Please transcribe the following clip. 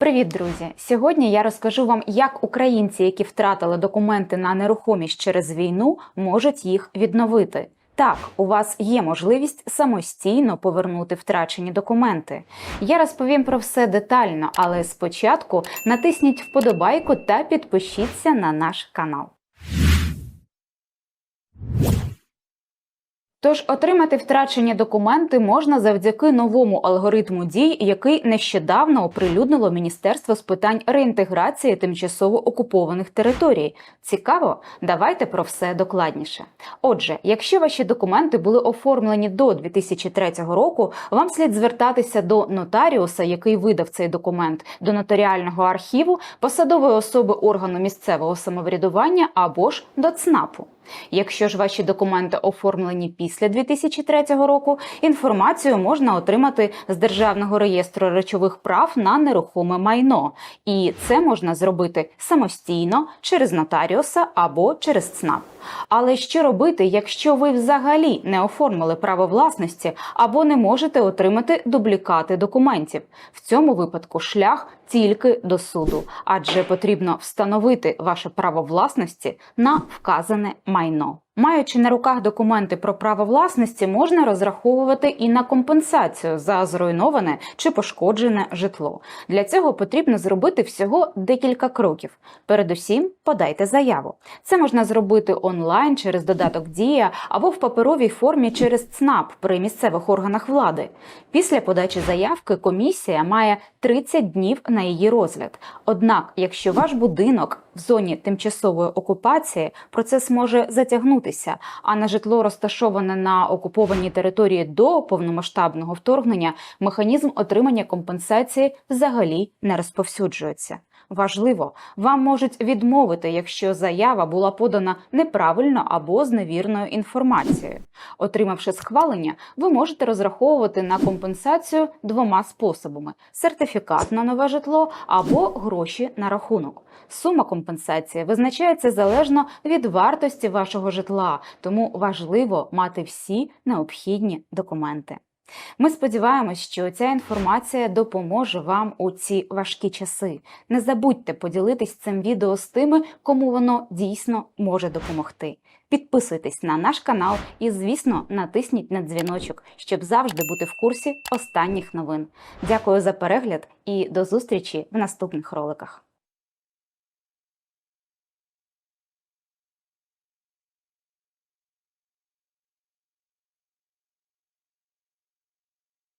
Привіт, друзі! Сьогодні я розкажу вам, як українці, які втратили документи на нерухомість через війну, можуть їх відновити. Так, у вас є можливість самостійно повернути втрачені документи. Я розповім про все детально, але спочатку натисніть вподобайку та підпишіться на наш канал. Тож отримати втрачені документи можна завдяки новому алгоритму дій, який нещодавно оприлюднило Міністерство з питань реінтеграції тимчасово окупованих територій. Цікаво, давайте про все докладніше. Отже, якщо ваші документи були оформлені до 2003 року, вам слід звертатися до нотаріуса, який видав цей документ, до нотаріального архіву, посадової особи органу місцевого самоврядування або ж до ЦНАПу. Якщо ж ваші документи оформлені після 2003 року, інформацію можна отримати з Державного реєстру речових прав на нерухоме майно, і це можна зробити самостійно через нотаріуса або через ЦНАП. Але що робити, якщо ви взагалі не оформили право власності або не можете отримати дублікати документів? В цьому випадку шлях тільки до суду, адже потрібно встановити ваше право власності на вказане майно. minor. Маючи на руках документи про право власності, можна розраховувати і на компенсацію за зруйноване чи пошкоджене житло. Для цього потрібно зробити всього декілька кроків. Передусім, подайте заяву. Це можна зробити онлайн через додаток Дія або в паперовій формі через ЦНАП при місцевих органах влади. Після подачі заявки комісія має 30 днів на її розгляд. Однак, якщо ваш будинок в зоні тимчасової окупації, процес може затягнутися, а на житло розташоване на окупованій території до повномасштабного вторгнення, механізм отримання компенсації взагалі не розповсюджується. Важливо, вам можуть відмовити, якщо заява була подана неправильно або з невірною інформацією. Отримавши схвалення, ви можете розраховувати на компенсацію двома способами: сертифікат на нове житло або гроші на рахунок. Сума компенсації визначається залежно від вартості вашого житла, тому важливо мати всі необхідні документи. Ми сподіваємось, що ця інформація допоможе вам у ці важкі часи. Не забудьте поділитись цим відео з тими, кому воно дійсно може допомогти. Підписуйтесь на наш канал і, звісно, натисніть на дзвіночок, щоб завжди бути в курсі останніх новин. Дякую за перегляд і до зустрічі в наступних роликах.